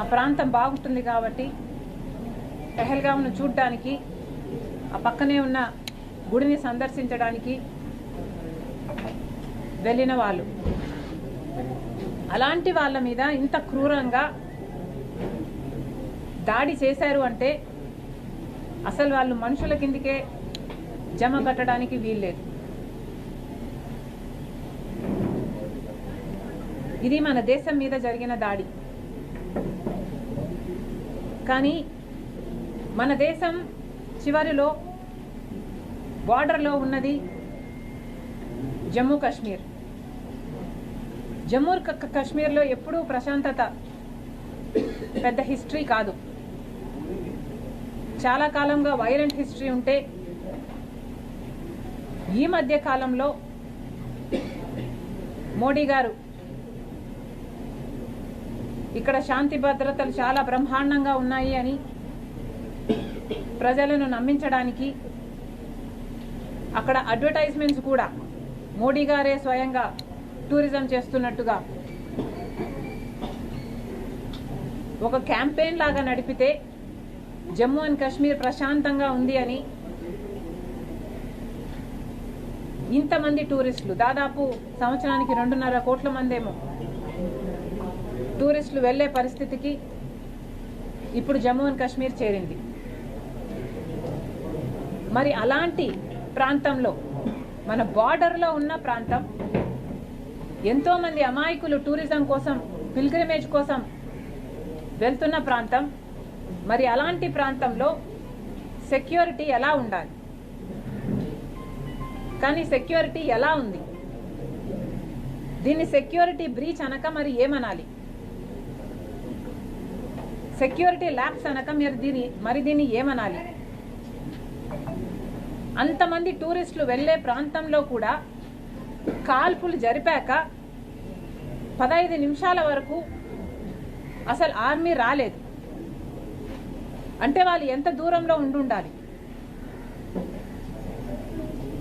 ఆ ప్రాంతం బాగుంటుంది కాబట్టి పెహల్గామ్ను చూడడానికి ఆ పక్కనే ఉన్న గుడిని సందర్శించడానికి వెళ్ళిన వాళ్ళు. అలాంటి వాళ్ళ మీద ఇంత క్రూరంగా దాడి చేశారు అంటే అసలు వాళ్ళు మనుషుల కిందికే జమ కట్టడానికి వీల్లేదు. ఇది మన దేశం మీద జరిగిన దాడి. కానీ మన దేశం చివరిలో బార్డర్లో ఉన్నది జమ్మూ కాశ్మీర్. జమ్మూ క- కాశ్మీర్లో ఎప్పుడూ ప్రశాంతత పెద్ద హిస్టరీ కాదు. చాలా కాలంగా వైలెంట్ హిస్టరీ ఉంటే ఈ మధ్య కాలంలో మోడీ గారు ఇక్కడ శాంతి భద్రతలు చాలా బ్రహ్మాండంగా ఉన్నాయి అని ప్రజలను నమ్మించడానికి అక్కడ అడ్వర్టైజ్మెంట్స్ కూడా మోడీ గారే స్వయంగా టూరిజం చేస్తున్నట్టుగా ఒక క్యాంపెయిన్ లాగా నడిపితే జమ్మూ అండ్ కాశ్మీర్ ప్రశాంతంగా ఉంది అని ఇంతమంది టూరిస్టులు దాదాపు సంవత్సరానికి రెండున్నర కోట్ల మందేమో టూరిస్టులు వెళ్ళే పరిస్థితికి ఇప్పుడు జమ్మూ అండ్ కాశ్మీర్ చేరింది. మరి అలాంటి ప్రాంతంలో మన బార్డర్లో ఉన్న ప్రాంతం ఎంతోమంది అమాయకులు టూరిజం కోసం పిల్గ్రిమేజ్ కోసం వెళ్తున్న ప్రాంతం మరి అలాంటి ప్రాంతంలో సెక్యూరిటీ ఎలా ఉండాలి? కానీ సెక్యూరిటీ ఎలా ఉంది? దీన్ని సెక్యూరిటీ బ్రీచ్ అనక మరి ఏమనాలి? సెక్యూరిటీ ల్యాబ్స్ అనక మీరు దీని మరి దీన్ని ఏమనాలి? అంతమంది టూరిస్టులు వెళ్ళే ప్రాంతంలో కూడా కాల్పులు జరిపాక పదహైదు నిమిషాల వరకు అసలు ఆర్మీ రాలేదు. అంటే వాళ్ళు ఎంత దూరంలో ఉండుండాలి?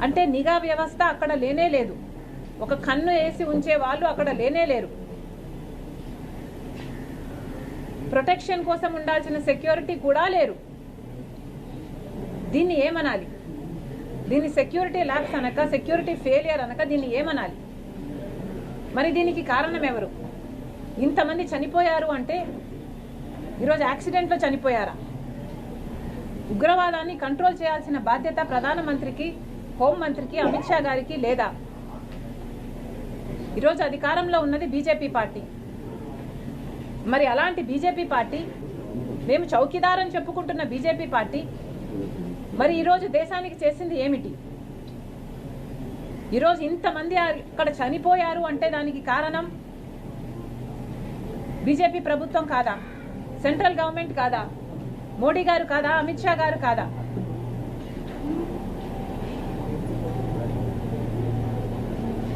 అంటే నిఘా వ్యవస్థ అక్కడ లేనే లేదు. ఒక కన్ను వేసి ఉంచే వాళ్ళు అక్కడ లేనే లేరు. ప్రొటెక్షన్ కోసం ఉండాల్సిన సెక్యూరిటీ కూడా లేరు. దీన్ని ఏమనాలి? దీన్ని సెక్యూరిటీ ల్యాబ్స్ అనక సెక్యూరిటీ ఫెయిలియర్ అనక దీన్ని ఏమనాలి? మరి దీనికి కారణం ఎవరు? ఇంతమంది చనిపోయారు అంటే ఈరోజు యాక్సిడెంట్లో చనిపోయారా? ఉగ్రవాదాన్ని కంట్రోల్ చేయాల్సిన బాధ్యత ప్రధానమంత్రికి హోంమంత్రికి అమిత్ షా గారికి లేదా? ఈరోజు అధికారంలో ఉన్నది బీజేపీ పార్టీ. మరి అలాంటి బీజేపీ పార్టీ మేము చౌకీదార్ అని చెప్పుకుంటున్న బీజేపీ పార్టీ మరి ఈరోజు దేశానికి చేసింది ఏమిటి? ఈరోజు ఇంతమంది అక్కడ చనిపోయారు అంటే దానికి కారణం బీజేపీ ప్రభుత్వం కాదా? సెంట్రల్ గవర్నమెంట్ కాదా? మోడీ గారు కాదా? అమిత్ షా గారు కాదా?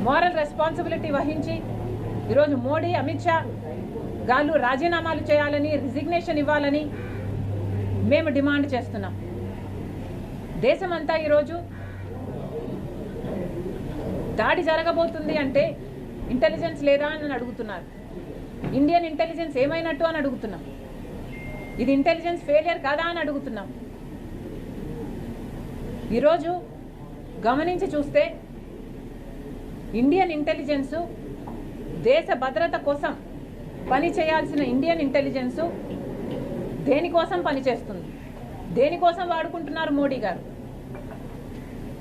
మోరల్ రెస్పాన్సిబిలిటీ వహించి ఈరోజు మోడీ అమిత్ షా గాలు రాజీనామాలు చేయాలని రిజిగ్నేషన్ ఇవ్వాలని మేము డిమాండ్ చేస్తున్నాం. దేశమంతా ఈరోజు దాడి జరగబోతుంది అంటే ఇంటెలిజెన్స్ లేదా అని అడుగుతున్నారు. ఇండియన్ ఇంటెలిజెన్స్ ఏమైనట్టు అని అడుగుతున్నాం. ఇది ఇంటెలిజెన్స్ ఫెయిలియర్ కాదా అని అడుగుతున్నాం. ఈరోజు గమనించి చూస్తే ఇండియన్ ఇంటెలిజెన్సు దేశ భద్రత కోసం పని చేయాల్సిన ఇండియన్ ఇంటెలిజెన్సు దేనికోసం పనిచేస్తుంది దేనికోసం వాడుకుంటున్నారు మోడీ గారు?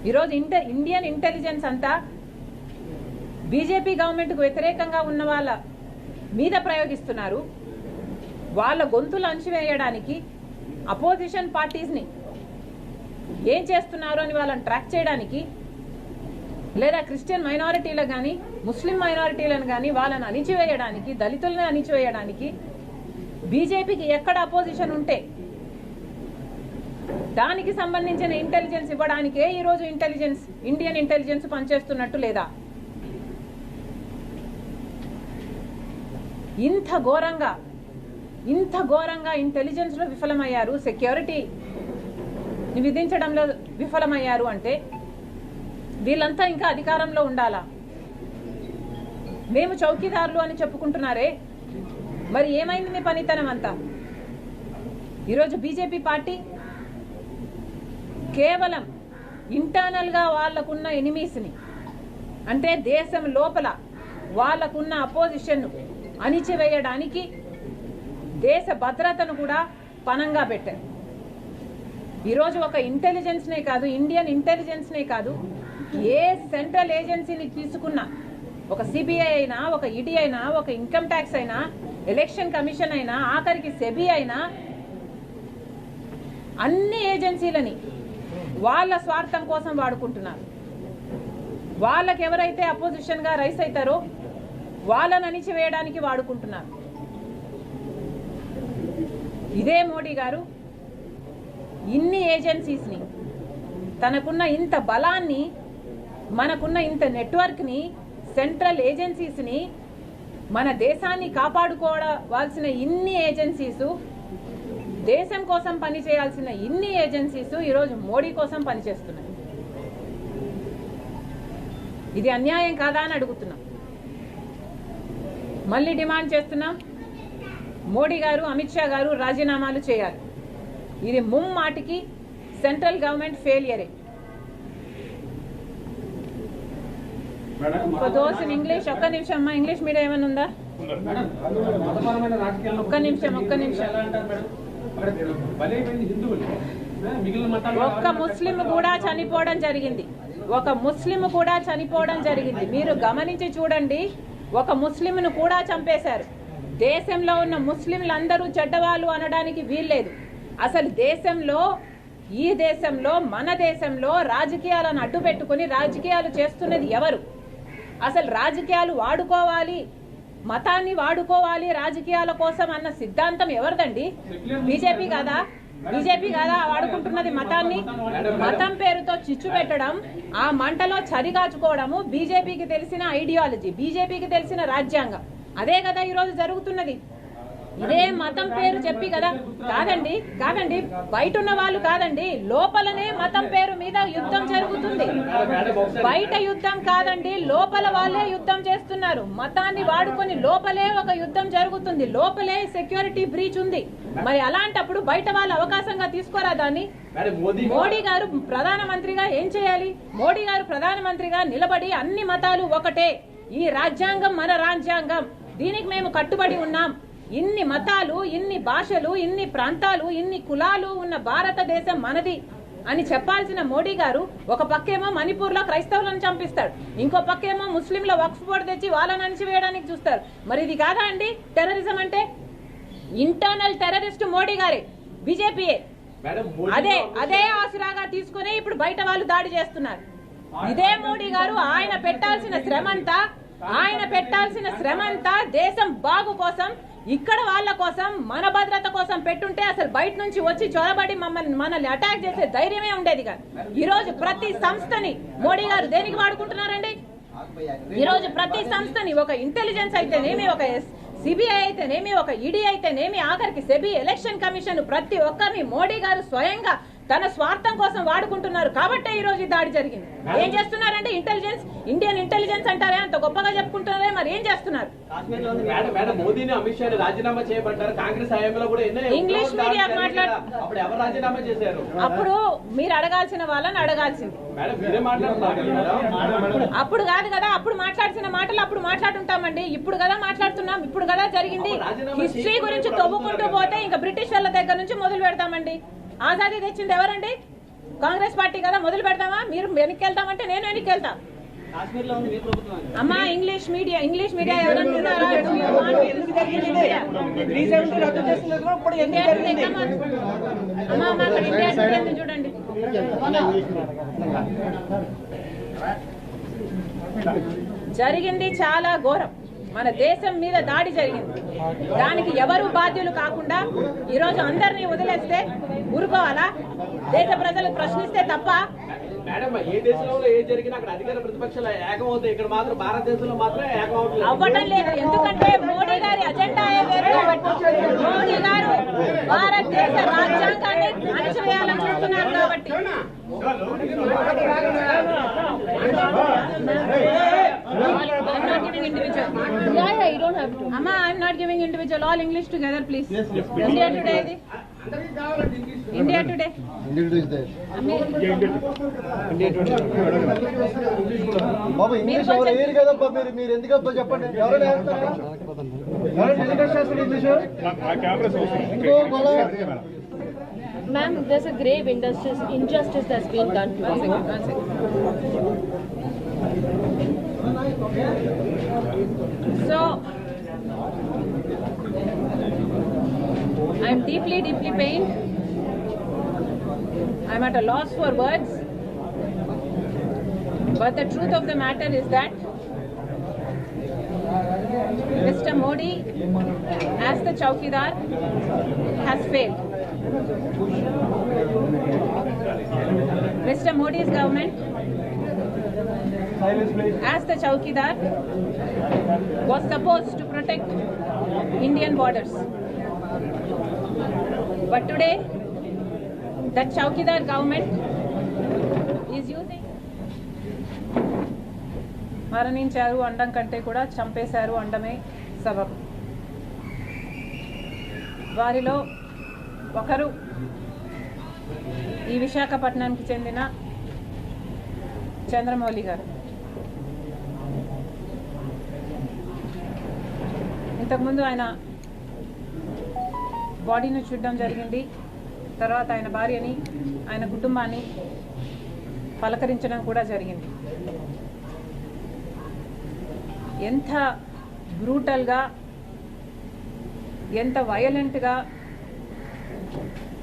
ఈరోజు ఇంట ఇండియన్ ఇంటెలిజెన్స్ అంతా బీజేపీ గవర్నమెంట్కు వ్యతిరేకంగా ఉన్న వాళ్ళ మీద ప్రయోగిస్తున్నారు. వాళ్ళ గొంతులు అంచివేయడానికి అపోజిషన్ పార్టీస్ని ఏం చేస్తున్నారు అని వాళ్ళని ట్రాక్ చేయడానికి లేదా క్రిస్టియన్ మైనారిటీలు కానీ ముస్లిం మైనారిటీలను కానీ వాళ్ళని అణిచివేయడానికి దళితులను అణిచివేయడానికి బీజేపీకి ఎక్కడ అపోజిషన్ ఉంటే దానికి సంబంధించిన ఇంటెలిజెన్స్ ఇవ్వడానికే ఈరోజు ఇంటెలిజెన్స్ ఇండియన్ ఇంటెలిజెన్స్ పనిచేస్తున్నట్టు లేదా? ఇంత ఘోరంగా ఇంత ఘోరంగా ఇంటెలిజెన్స్లో విఫలమయ్యారు సెక్యూరిటీ విధించడంలో విఫలమయ్యారు అంటే వీళ్ళంతా ఇంకా అధికారంలో ఉండాలా? మేము చౌకీదారులు అని చెప్పుకుంటున్నారే? మరి ఏమైంది మీ పనితనం అంతా? ఈరోజు బీజేపీ పార్టీ కేవలం ఇంటర్నల్గా వాళ్ళకున్న ఎనిమీస్ని అంటే దేశం లోపల వాళ్ళకున్న అపోజిషన్ అణిచివేయడానికి దేశ భద్రతను కూడా పనంగా పెట్టారు. ఈరోజు ఒక ఇంటెలిజెన్స్నే కాదు ఇండియన్ ఇంటెలిజెన్స్నే కాదు ఏ సెంట్రల్ ఏజెన్సీని తీసుకున్నా ఒక సిబిఐ అయినా ఒక ఈడీ అయినా ఒక ఇన్కమ్ ట్యాక్స్ అయినా ఎలక్షన్ కమిషన్ అయినా ఆఖరికి సెబీ అయినా అన్ని ఏజెన్సీలని వాళ్ళ స్వార్థం కోసం వాడుకుంటున్నారు. వాళ్ళకి ఎవరైతే అపోజిషన్గా రైస్ అవుతారో వాళ్ళని అణిచివేయడానికి వాడుకుంటున్నారు. ఇదే మోడీ గారు ఇన్ని ఏజెన్సీస్ని తనకున్న ఇంత బలాన్ని మనకున్న ఇంత నెట్వర్క్ని సెంట్రల్ ఏజెన్సీస్ని మన దేశాన్ని కాపాడుకోవాల్సిన ఇన్ని ఏజెన్సీస్ దేశం కోసం పనిచేయాల్సిన ఇన్ని ఏజెన్సీస్ ఈరోజు మోడీ కోసం పనిచేస్తున్నాయి. ఇది అన్యాయం కాదా అని అడుగుతున్నాం. మళ్ళీ డిమాండ్ చేస్తున్నాం మోడీ గారు అమిత్ షా గారు రాజీనామాలు చేయాలి. ఇది ముమ్మాటికి సెంట్రల్ గవర్నమెంట్ ఫెయిలియరే. దోస్ ఇన్ ఇంగ్లీష్ ఒక్క నిమిషం అమ్మా ఇంగ్లీష్ మీడియం ఏమైనా ఉందా? ఒక్క నిమిషం, ఒక్క నిమిషం. ఒక్క ముస్లిం కూడా చనిపోవడం జరిగింది. ఒక ముస్లిం కూడా చనిపోవడం జరిగింది. మీరు గమనించి చూడండి ఒక ముస్లింను కూడా చంపేశారు. దేశంలో ఉన్న ముస్లింలందరూ చెడ్డవాళ్ళు అనడానికి వీల్లేదు. అసలు దేశంలో ఈ దేశంలో మన దేశంలో రాజకీయాలను అడ్డు పెట్టుకుని రాజకీయాలు చేస్తున్నది ఎవరు? అసలు రాజకీయాలు వాడుకోవాలి మతాన్ని వాడుకోవాలి రాజకీయాల కోసం అన్న సిద్ధాంతం ఎవరిదండి? బీజేపీ కాదా? బీజేపీ కాదా వాడుకుంటున్నది మతాన్ని? మతం పేరుతో చిచ్చు పెట్టడం ఆ మంటలో చరిగాచుకోవడము బీజేపీకి తెలిసిన ఐడియాలజీ బీజేపీకి తెలిసిన రాజ్యాంగం. అదే కదా ఈరోజు జరుగుతున్నది. ఇదే మతం పేరు చెప్పి కదా. కాదండి కాదండి బయట ఉన్న వాళ్ళు కాదండి లోపలనే మతం పేరు మీద యుద్ధం జరుగుతుంది. బయట యుద్ధం కాదండి లోపల వాళ్ళే యుద్ధం చేస్తున్నారు. మతాన్ని వాడుకొని లోపలే ఒక యుద్ధం జరుగుతుంది. లోపలే సెక్యూరిటీ బ్రీచ్ ఉంది. మరి అలాంటప్పుడు బయట వాళ్ళు అవకాశంగా తీసుకోరా దాన్ని? మోడీ గారు ప్రధానమంత్రిగా ఏం చేయాలి? మోడీ గారు ప్రధానమంత్రిగా నిలబడి అన్ని మతాలు ఒకటే. ఈ రాజ్యాంగం మన రాజ్యాంగం. దీనికి మేము కట్టుబడి ఉన్నాం. ఇన్ని మతాలు ఇన్ని భాషలు ఇన్ని ప్రాంతాలు ఇన్ని కులాలు ఉన్న భారతదేశం మనది అని చెప్పాల్సిన మోడీ గారు ఒక పక్కేమో మణిపూర్లో క్రైస్తవులను చంపిస్తాడు. ఇంకో పక్కేమో ముస్లింల వక్ఫ్ బోర్డు తెచ్చి వాళ్ళని అణిచివేయడానికి చూస్తారు. మరి ఇది కాదా అండి? టెర్రరిజం అంటే? ఇంటర్నల్ టెర్రరిస్ట్ మోడీ గారే బీజేపీయే. అదే అదే ఆసరాగా తీసుకుని ఇప్పుడు బయట వాళ్ళు దాడి చేస్తున్నారు. ఇదే మోడీ గారు ఆయన పెట్టాల్సిన శ్రమంతా ఆయన పెట్టాల్సిన శ్రమంతా దేశం బాగు కోసం ఇక్కడ వాళ్ళ కోసం మన భద్రత కోసం పెట్టుంటే అసలు బయట నుంచి వచ్చి చొరబడి మమ్మల్ని మనల్ని అటాక్ చేసే ధైర్యమే ఉండేది కాదు. ఈ రోజు ప్రతి సంస్థని మోడీ గారు దేనికి వాడుకుంటున్నారండి? ఈ రోజు ప్రతి సంస్థని ఒక ఇంటెలిజెన్స్ అయితేనేమి ఒక సిబిఐ అయితేనేమి ఒక ఈడీ అయితేనేమి ఆఖరికి సెబీ ఎలక్షన్ కమిషన్ ప్రతి ఒక్కరిని మోడీ గారు స్వయంగా తన స్వార్థం కోసం వాడుకుంటున్నారు. కాబట్టే ఈ రోజు దాడి జరిగింది. ఏం చేస్తున్నారంటే ఇంటెలిజెన్స్ ఇండియన్ ఇంటెలిజెన్స్ అంటారే అంత గొప్పగా చెప్పుకుంటున్నారే మరి ఏం చేస్తున్నారు? ఇంగ్లీష్ మీడియా మాట్లాడు- అప్పుడు మీరు అడగాల్సిన వాళ్ళని అడగాల్సింది. అప్పుడు కాదు కదా అప్పుడు మాట్లాడిన మాటలు అప్పుడు మాట్లాడుంటామండి. ఇప్పుడు కదా మాట్లాడుతున్నాం ఇప్పుడు కదా జరిగింది. హిస్టరీ గురించి తవ్వుకుంటూ పోతే ఇంకా బ్రిటిష్ వాళ్ళ దగ్గర నుంచి మొదలు పెడతామండి. ఆజాదీ తెచ్చింది ఎవరండి? కాంగ్రెస్ పార్టీ కదా మొదలు పెడతామా? మీరు వెనక్కి వెళ్తామంటే నేను వెనక్కి వెళ్తా కాశ్మీర్లో ఉంది మీ ప్రభుత్వం అమ్మా ఇంగ్లీష్ మీడియా ఇంగ్లీష్ మీడియా. అమ్మా అమ్మా అక్కడ ఇండియా టుడే ఉంది చూడండి. జరిగింది చాలా ఘోరం. మన దేశం మీద దాడి జరిగింది. దానికి ఎవరు బాధ్యులు కాకుండా ఈరోజు అందరినీ వదిలేస్తే ఊరుకోవాలా? దేశ ప్రజలు ప్రశ్నిస్తే తప్ప మేడం ఏ దేశంలో ఏ జరిగినా అక్కడ అధికార ప్రతిపక్షాలు ఏకం అవుతాయి ఇక్కడ మాత్రం భారతదేశంలో మాత్రం ఏకం అవట్లేదు అవ్వటం లేదు. ఎందుకంటే మోడీ గారి అజెండా వేరు కాబట్టి. మోడీ గారు భారతదేశ రాజ్యాంగాన్ని అణచివేయాలనుకుంటున్నారు కాబట్టి. నన్ను not giving individual. Yeah, yeah, you don't have to. Amma, I'm not giving individual. All English together, please. India Today. ఇది. India Today. బాబు ఇంగ్లీష్ ఎవరు వేయరు కదబ్బా మీరు మీరు ఎందుకు అబ్బా చెప్పండి ఎవరైనా వేస్తారా ఎవరైనా డిస్కస్ చేస్తారు ఇంగ్లీష్ ఇంకో గొడవ Ma'am, there's a grave injustice, injustice that's being done to One us. So, I'm deeply, deeply pained. I'm at a loss for words. But the truth of the matter is that Mr. Modi, as the Chowkidar, has failed. Mr. Modi's government, as the Chowkidar, was supposed to protect Indian borders. But today, the Chowkidar government is using మరణించారు అండం కంటే కూడా చంపేశారు అండమే suburb వారిలో ఒకరు ఈ విశాఖపట్నానికి చెందిన చంద్రమౌళి గారు ఇంతకుముందు ఆయన బాడీని చూడడం జరిగింది. తర్వాత ఆయన భార్యని ఆయన కుటుంబాన్ని పలకరించడం కూడా జరిగింది. ఎంత బ్రూటల్గా ఎంత వయలెంట్గా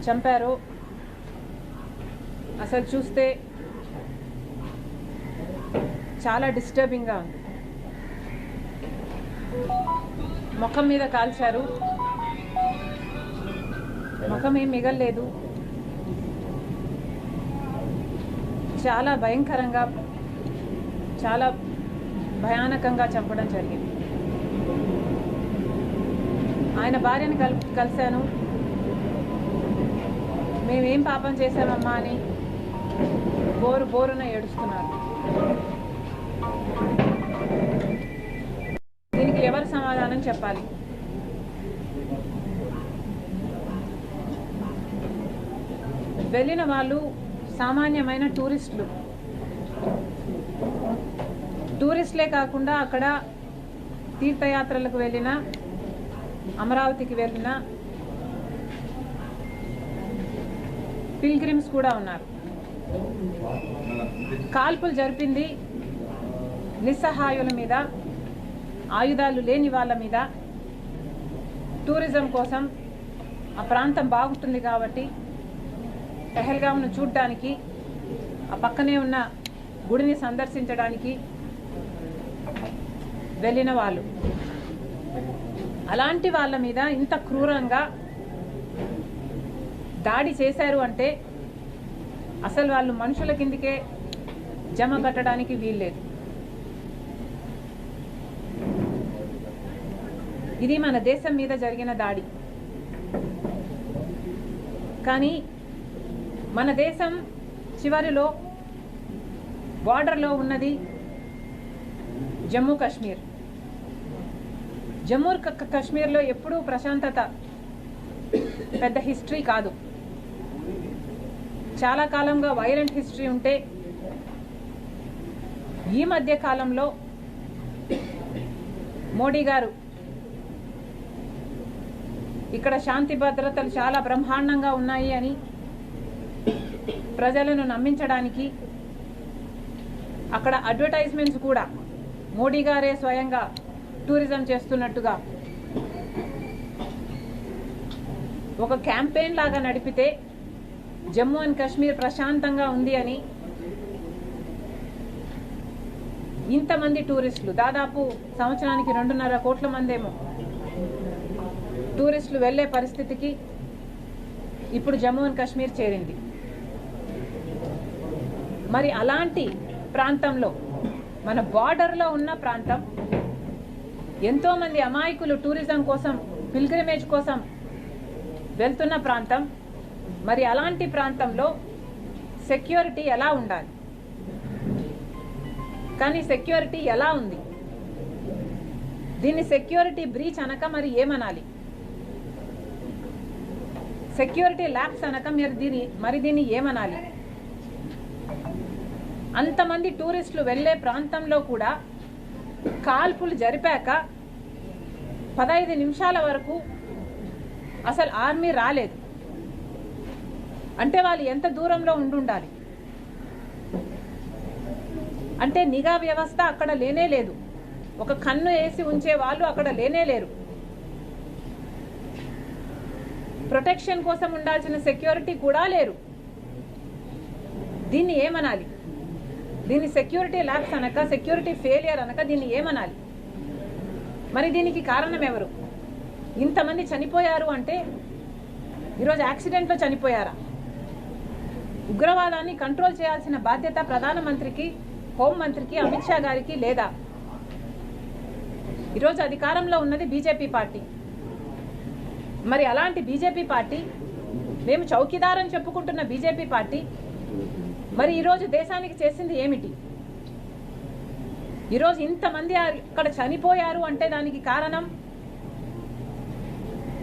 చంపారో అసలు చూస్తే చాలా డిస్టర్బింగ్గా ఉంది. ముఖం మీద కాల్చారు. ముఖం ఏం మిగల్లేదు. చాలా భయంకరంగా చాలా భయానకంగా చంపడం జరిగింది. ఆయన భార్యను కల్ కలిశాను. మేమేం పాపం చేశామమ్మా అని బోరు బోరున ఏడుస్తున్నారు. ఎవరు సమాధానం చెప్పాలి? వెళ్ళిన వాళ్ళు సామాన్యమైన టూరిస్టులు. టూరిస్టులే కాకుండా అక్కడ తీర్థయాత్రలకు వెళ్ళిన అమరావతికి వెళ్ళిన పిల్గ్రిమ్స్ కూడా ఉన్నారు. కాల్పులు జరిపింది నిస్సహాయుల మీద. ఆయుధాలు లేని వాళ్ళ మీద టూరిజం కోసం ఆ ప్రాంతం బాగుంటుంది కాబట్టి పెహల్గామ్ను చూడడానికి ఆ పక్కనే ఉన్న గుడిని సందర్శించడానికి వెళ్ళిన వాళ్ళు. అలాంటి వాళ్ళ మీద ఇంత క్రూరంగా దాడి చేశారు అంటే అసలు వాళ్ళు మనుషుల కిందికే జమ కట్టడానికి వీల్లేదు. ఇది మన దేశం మీద జరిగిన దాడి. కానీ మన దేశం చివరిలో బార్డర్లో ఉన్నది జమ్మూ కాశ్మీర్. జమ్మూ క- కాశ్మీర్లో ఎప్పుడూ ప్రశాంతత పెద్ద హిస్టరీ కాదు. చాలా కాలంగా వైలెంట్ హిస్టరీ ఉంటే ఈ మధ్య కాలంలో మోడీ గారు ఇక్కడ శాంతి భద్రతలు చాలా బ్రహ్మాండంగా ఉన్నాయి అని ప్రజలను నమ్మించడానికి అక్కడ అడ్వర్టైజ్మెంట్స్ కూడా మోడీ గారే స్వయంగా టూరిజం చేస్తున్నట్టుగా ఒక క్యాంపెయిన్ లాగా నడిపితే జమ్మూ అండ్ కాశ్మీర్ ప్రశాంతంగా ఉంది అని ఇంతమంది టూరిస్టులు దాదాపు సంవత్సరానికి రెండున్నర కోట్ల మందేమో టూరిస్టులు వెళ్ళే పరిస్థితికి ఇప్పుడు జమ్మూ అండ్ కాశ్మీర్ చేరింది. మరి అలాంటి ప్రాంతంలో మన బార్డర్లో ఉన్న ప్రాంతం ఎంతోమంది అమాయకులు టూరిజం కోసం పిల్గ్రిమేజ్ కోసం వెళ్తున్న ప్రాంతం మరి అలాంటి ప్రాంతంలో సెక్యూరిటీ ఎలా ఉండాలి? కానీ సెక్యూరిటీ ఎలా ఉంది? దీన్ని సెక్యూరిటీ బ్రీచ్ అనక మరి ఏమనాలి? సెక్యూరిటీ ల్యాబ్స్ అనక మీరు దీని మరి దీన్ని ఏమనాలి? అంతమంది టూరిస్టులు వెళ్ళే ప్రాంతంలో కూడా కాల్పులు జరిపాక పదహైదు నిమిషాల వరకు అసలు ఆర్మీ రాలేదు. అంటే వాళ్ళు ఎంత దూరంలో ఉండుండాలి? అంటే నిఘా వ్యవస్థ అక్కడ లేనే లేదు. ఒక కన్ను వేసి ఉంచే వాళ్ళు అక్కడ లేనే లేరు. ప్రొటెక్షన్ కోసం ఉండాల్సిన సెక్యూరిటీ కూడా లేరు. దీన్ని ఏమనాలి? దీన్ని సెక్యూరిటీ ల్యాబ్స్ అనక సెక్యూరిటీ ఫెయిలియర్ అనక దీన్ని ఏమనాలి? మరి దీనికి కారణం ఎవరు? ఇంతమంది చనిపోయారు అంటే ఈరోజు యాక్సిడెంట్లో చనిపోయారా? ఉగ్రవాదాన్ని కంట్రోల్ చేయాల్సిన బాధ్యత ప్రధానమంత్రికి హోంమంత్రికి అమిత్ షా గారికి లేదా? ఈరోజు అధికారంలో ఉన్నది బీజేపీ పార్టీ. మరి అలాంటి బీజేపీ పార్టీ మేము చౌకీదార్ అని చెప్పుకుంటున్న బీజేపీ పార్టీ మరి ఈరోజు దేశానికి చేసింది ఏమిటి? ఈరోజు ఇంతమంది అక్కడ చనిపోయారు అంటే దానికి కారణం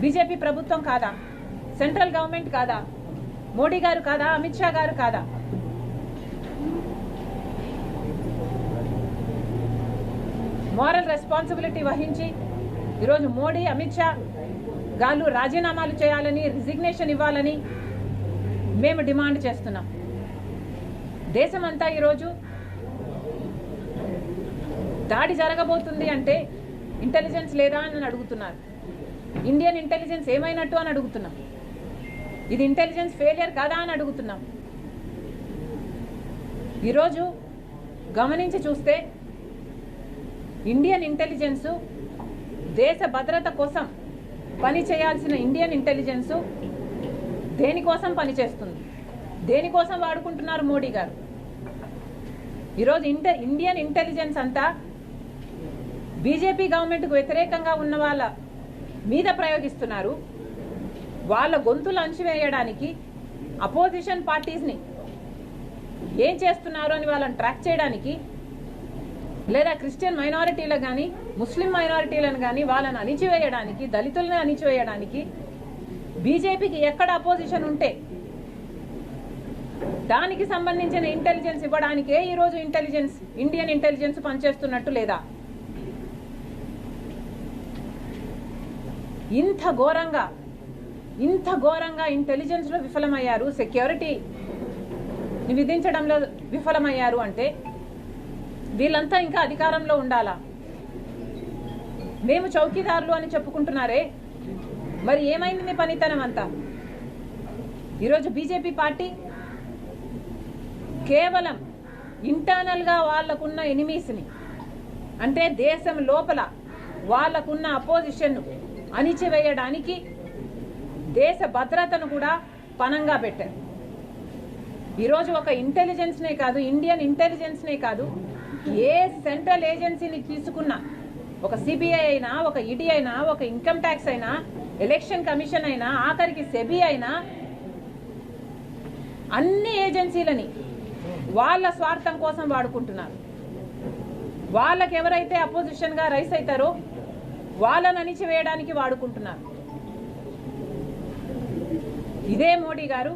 బీజేపీ ప్రభుత్వం కాదా? సెంట్రల్ గవర్నమెంట్ కాదా? మోడీ గారు కాదా? అమిత్ షా గారు కాదా? మోరల్ రెస్పాన్సిబిలిటీ వహించి ఈరోజు మోడీ అమిత్ షా గాలు రాజీనామాలు చేయాలని రిజిగ్నేషన్ ఇవ్వాలని మేము డిమాండ్ చేస్తున్నాం. దేశమంతా ఈరోజు దాడి జరగబోతుంది అంటే ఇంటెలిజెన్స్ లేదా అని అడుగుతున్నారు. ఇండియన్ ఇంటెలిజెన్స్ ఏమైనట్టు అని అడుగుతున్నాం. ఇది ఇంటెలిజెన్స్ ఫెయిలియర్ కాదా అని అడుగుతున్నాం. ఈరోజు గమనించి చూస్తే ఇండియన్ ఇంటెలిజెన్సు దేశ భద్రత కోసం పని చేయాల్సిన ఇండియన్ ఇంటెలిజెన్సు దేనికోసం పనిచేస్తుంది దేనికోసం వాడుకుంటున్నారు మోడీ గారు? ఈరోజు ఇంట ఇండియన్ ఇంటెలిజెన్స్ అంతా బీజేపీ గవర్నమెంట్కు వ్యతిరేకంగా ఉన్న వాళ్ళ మీద ప్రయోగిస్తున్నారు. వాళ్ళ గొంతులు అంచివేయడానికి అపోజిషన్ పార్టీస్ని ఏం చేస్తున్నారు అని వాళ్ళని ట్రాక్ చేయడానికి లేదా క్రిస్టియన్ మైనారిటీలకు కానీ ముస్లిం మైనారిటీలను కానీ వాళ్ళని అణిచివేయడానికి దళితుల్ని అణిచివేయడానికి బీజేపీకి ఎక్కడ అపోజిషన్ ఉంటే దానికి సంబంధించిన ఇంటెలిజెన్స్ ఇవ్వడానికే ఈరోజు ఇంటెలిజెన్స్ ఇండియన్ ఇంటెలిజెన్స్ పనిచేస్తున్నట్టు లేదా? ఇంత ఘోరంగా ఇంత ఘోరంగా ఇంటెలిజెన్స్లో విఫలమయ్యారు సెక్యూరిటీ విధించడంలో విఫలమయ్యారు అంటే వీళ్ళంతా ఇంకా అధికారంలో ఉండాలా? మేము చౌకీదారులు అని చెప్పుకుంటున్నారే. మరి ఏమైంది మీ పనితనం అంతా? ఈరోజు బీజేపీ పార్టీ కేవలం ఇంటర్నల్గా వాళ్ళకున్న ఎనిమీస్ని అంటే దేశం లోపల వాళ్ళకున్న అపోజిషన్ను అణిచివేయడానికి దేశ భద్రతను కూడా పనంగా పెట్టారు. ఈరోజు ఒక ఇంటెలిజెన్స్నే కాదు ఇండియన్ ఇంటెలిజెన్స్నే కాదు ఏ సెంట్రల్ ఏజెన్సీని తీసుకున్నా ఒక సిబిఐ అయినా ఒక ఈడీ అయినా ఒక ఇన్కమ్ ట్యాక్స్ అయినా ఎలక్షన్ కమిషన్ అయినా ఆఖరికి సెబీ అయినా అన్ని ఏజెన్సీలని వాళ్ళ స్వార్థం కోసం వాడుకుంటున్నారు. వాళ్ళకి ఎవరైతే అపోజిషన్గా రైస్ అవుతారో వాళ్ళని అణిచివేయడానికి వాడుకుంటున్నారు. ఇదే మోడీ గారు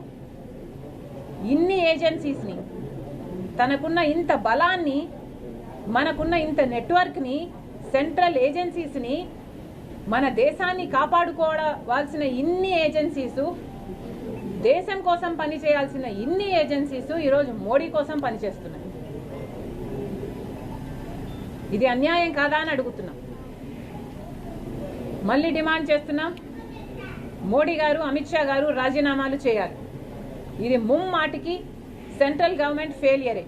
ఇన్ని ఏజెన్సీస్ని తనకున్న ఇంత బలాన్ని మనకున్న ఇంత నెట్వర్క్ని సెంట్రల్ ఏజెన్సీస్ని మన దేశాన్ని కాపాడుకోవాల్సిన ఇన్ని ఏజెన్సీస్ దేశం కోసం పనిచేయాల్సిన ఇన్ని ఏజెన్సీస్ ఈరోజు మోడీ కోసం పనిచేస్తున్నాయి. ఇది అన్యాయం కాదా అని అడుగుతున్నాం. మళ్ళీ డిమాండ్ చేస్తున్నాం. మోడీ గారు అమిత్ షా గారు రాజీనామాలు చేయాలి. ఇది ముమ్మాటికి సెంట్రల్ గవర్నమెంట్ ఫెయిలియరే.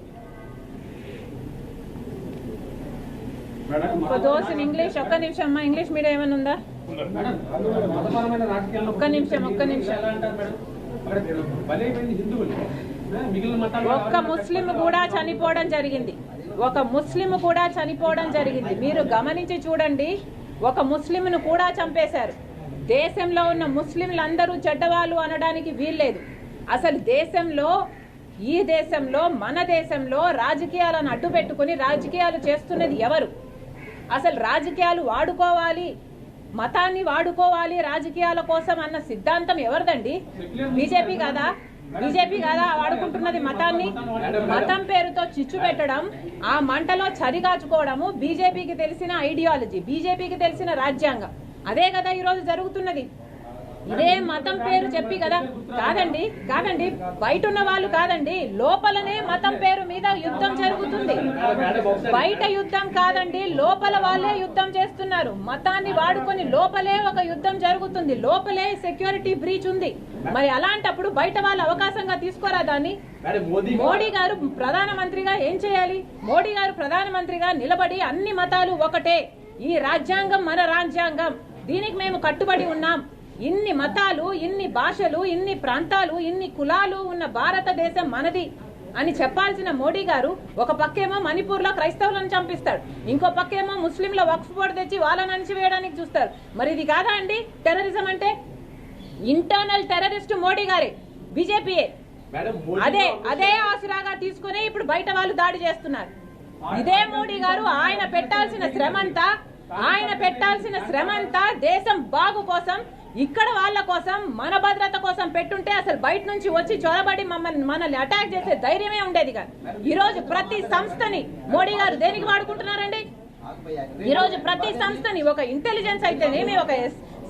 దోస్ ఇన్ ఇంగ్లీష్ ఒక్క నిమిషం అమ్మా ఇంగ్లీష్ మీడియం ఏమైనా ఉందా? ఒక్క నిమిషం, ఒక్క నిమిషం. ఒక్క ముస్లిం కూడా చనిపోవడం జరిగింది. ఒక ముస్లిం కూడా చనిపోవడం జరిగింది. మీరు గమనించి చూడండి ఒక ముస్లింను కూడా చంపేశారు. దేశంలో ఉన్న ముస్లింలందరూ చెడ్డవాళ్ళు అనడానికి వీల్లేదు. అసలు దేశంలో ఈ దేశంలో మన దేశంలో రాజకీయాలను అడ్డు పెట్టుకుని రాజకీయాలు చేస్తున్నది ఎవరు? అసలు రాజకీయాలు వాడుకోవాలి మతాన్ని వాడుకోవాలి రాజకీయాల కోసం అన్న సిద్ధాంతం ఎవరిదండి? బీజేపీ కాదా? బీజేపీ కాదా వాడుకుంటున్నది మతాన్ని? మతం పేరుతో చిచ్చు పెట్టడం ఆ మంటలో చరిగాచుకోవడము బీజేపీకి తెలిసిన ఐడియాలజీ బీజేపీకి తెలిసిన రాజ్యాంగం. అదే కదా ఈరోజు జరుగుతున్నది. ఇదే మతం పేరు చెప్పి కదా. కాదండి కాదండి. బయట ఉన్న వాళ్ళు కాదండి. లోపలనే మతం పేరు మీద యుద్ధం జరుగుతుంది. బయట యుద్ధం కాదండి. లోపల వాళ్ళే యుద్ధం చేస్తున్నారు. మతాన్ని వాడుకొని లోపలే ఒక యుద్ధం జరుగుతుంది. లోపలే సెక్యూరిటీ బ్రీచ్ ఉంది. మరి అలాంటప్పుడు బయట వాళ్ళు అవకాశంగా తీసుకోరా దాన్ని? మోడీ గారు ప్రధానమంత్రిగా ఏం చేయాలి? మోడీ గారు ప్రధానమంత్రిగా నిలబడి అన్ని మతాలు ఒకటే. ఈ రాజ్యాంగం మన రాజ్యాంగం. దీనికి మేము కట్టుబడి ఉన్నాం. ఇన్ని మతాలు ఇన్ని భాషలు ఇన్ని ప్రాంతాలు ఇన్ని కులాలు ఉన్న భారతదేశం మనది అని చెప్పాల్సిన మోడీ గారు ఒక పక్కేమో మణిపూర్లో క్రైస్తవులను చంపిస్తాడు. ఇంకో పక్కేమో ముస్లింల వక్ఫ్ బోర్డు తెచ్చి వాళ్ళని అణిచివేయడానికి చూస్తారు. మరి ఇది కాదా అండి? టెర్రరిజం అంటే? ఇంటర్నల్ టెర్రరిస్ట్ మోడీ గారే బీజేపీయే. అదే అదే ఆసరాగా తీసుకుని ఇప్పుడు బయట వాళ్ళు దాడి చేస్తున్నారు. ఇదే మోడీ గారు ఆయన పెట్టాల్సిన శ్రమంతా ఆయన పెట్టాల్సిన శ్రమంతా దేశం బాగు కోసం ఇక్కడ వాళ్ళ కోసం మన భద్రత కోసం పెట్టుంటే అసలు బయట నుంచి వచ్చి చొరబడి మమ్మల్ని మనల్ని అటాక్ చేసే ధైర్యమే ఉండేది కాదు. ఈ రోజు ప్రతి సంస్థని మోడీ గారు దేనికి వాడుకుంటున్నారండి? ఈ రోజు ప్రతి సంస్థని ఒక ఇంటెలిజెన్స్ అయితేనేమి ఒక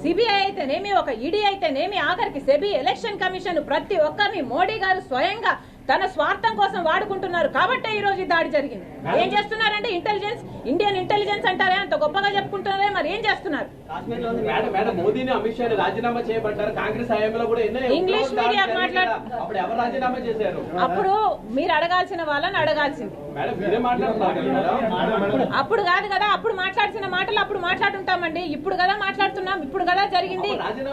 సిబిఐ అయితేనేమి ఒక ఈడీ అయితేనేమి ఆఖరికి సెబీ ఎలక్షన్ కమిషన్ ప్రతి ఒక్కరిని మోడీ గారు స్వయంగా తన స్వార్థం కోసం వాడుకుంటున్నారు. కాబట్టే ఈ రోజు ఈ దాడి జరిగింది. ఏం చేస్తున్నారంటే ఇంటెలిజెన్స్ ఇండియన్ ఇంటెలిజెన్స్ అంటారే? అంత గొప్పగా చెప్పుకుంటున్నారే? మరి ఏం చేస్తున్నారు? ఇంగ్లీష్ జరిగాయి మాట్లాడు-. అప్పుడు మీరు అడగాల్సిన వాళ్ళని అడగాల్సింది. అప్పుడు కాదు కదా అప్పుడు మాట్లాడిన మాటలు అప్పుడు మాట్లాడుంటామండి. ఇప్పుడు కదా మాట్లాడుతున్నాం ఇప్పుడు కదా జరిగింది.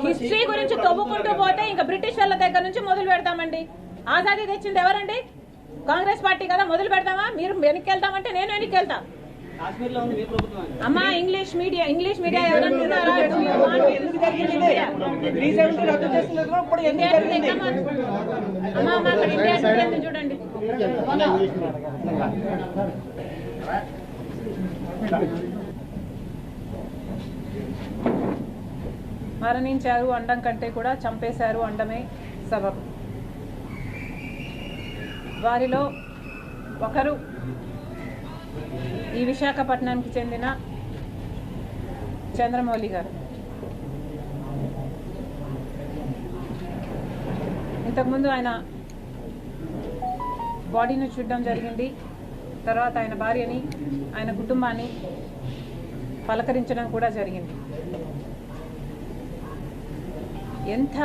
హిస్టరీ గురించి తవ్వుకుంటూ పోతే ఇంకా బ్రిటిష్ వాళ్ళ దగ్గర నుంచి మొదలు పెడతామండి. ఆజాదీ తెచ్చింది ఎవరండి? కాంగ్రెస్ పార్టీ కదా మొదలు పెడతామా? మీరు వెనక్కి వెళ్తామంటే నేను వెనక్కి వెళ్తా కాశ్మీర్లో ఉంది మీ ప్రభుత్వం అమ్మా ఇంగ్లీష్ మీడియా ఇంగ్లీష్ మీడియా. అమ్మా. అమ్మా అక్కడ ఇండియా టుడే ఉంది చూడండి? మరణించారు అండం కంటే కూడా చంపేశారు అండమే సబబు. వారిలో ఒకరు ఈ విశాఖపట్నానికి చెందిన చంద్రమౌళి గారు. ఇంతకుముందు ఆయన బాడీని చూడడం జరిగింది. తర్వాత ఆయన భార్యని ఆయన కుటుంబాన్ని పలకరించడం కూడా జరిగింది. ఎంత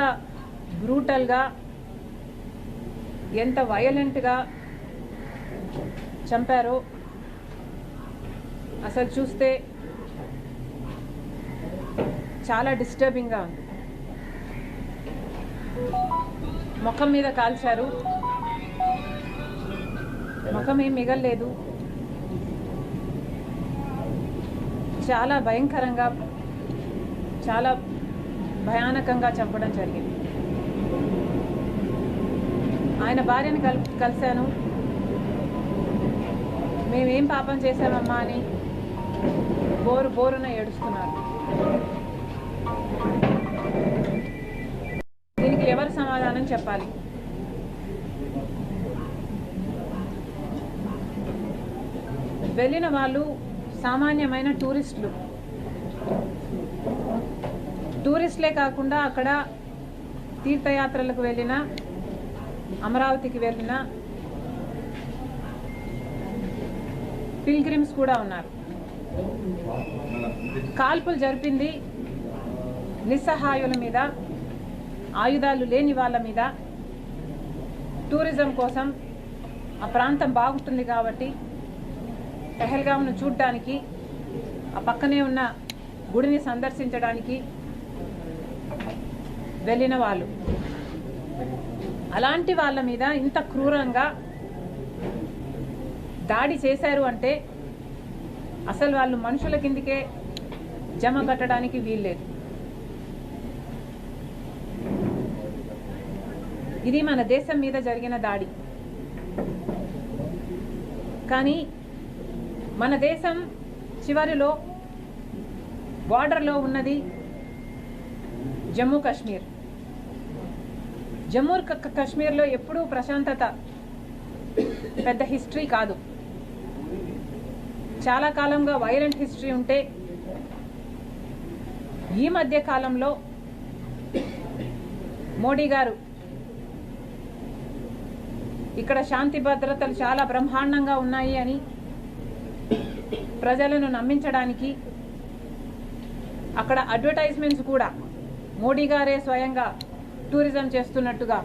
బ్రూటల్గా ఎంత వయలెంట్గా చంపారో అసలు చూస్తే చాలా డిస్టర్బింగ్గా ఉంది. ముఖం మీద కాల్చారు. ముఖం ఏం మిగల్లేదు. చాలా భయంకరంగా చాలా భయానకంగా చంపడం జరిగింది. ఆయన భార్యను కల్ కలిశాను. మేమేం పాపం చేశామమ్మా అని బోరు బోరున ఏడుస్తున్నారు. దీనికి ఎవరు సమాధానం చెప్పాలి? వెళ్ళిన వాళ్ళు సామాన్యమైన టూరిస్టులు. టూరిస్టులే కాకుండా అక్కడ తీర్థయాత్రలకు వెళ్ళిన అమరావతికి వెళ్ళిన పిల్గ్రిమ్స్ కూడా ఉన్నారు. కాల్పులు జరిపింది నిస్సహాయుల మీద ఆయుధాలు లేని వాళ్ళ మీద. టూరిజం కోసం ఆ ప్రాంతం బాగుంటుంది కాబట్టి పెహల్గామ్ను చూడ్డానికి ఆ పక్కనే ఉన్న గుడిని సందర్శించడానికి వెళ్ళిన వాళ్ళు. అలాంటి వాళ్ళ మీద ఇంత క్రూరంగా దాడి చేశారు అంటే అసలు వాళ్ళు మనుషుల కిందికే జమ కట్టడానికి వీల్లేదు. ఇది మన దేశం మీద జరిగిన దాడి. కానీ మన దేశం చివరిలో బార్డర్లో ఉన్నది జమ్మూ కాశ్మీర్. జమ్మూ క- కాశ్మీర్లో ఎప్పుడూ ప్రశాంతత పెద్ద హిస్టరీ కాదు. చాలా కాలంగా వైలెంట్ హిస్టరీ ఉంటే ఈ మధ్య కాలంలో మోడీ గారు ఇక్కడ శాంతి భద్రతలు చాలా బ్రహ్మాండంగా ఉన్నాయి అని ప్రజలను నమ్మించడానికి అక్కడ అడ్వర్టైజ్మెంట్స్ కూడా మోడీ గారే స్వయంగా టూరిజం చేస్తున్నట్టుగా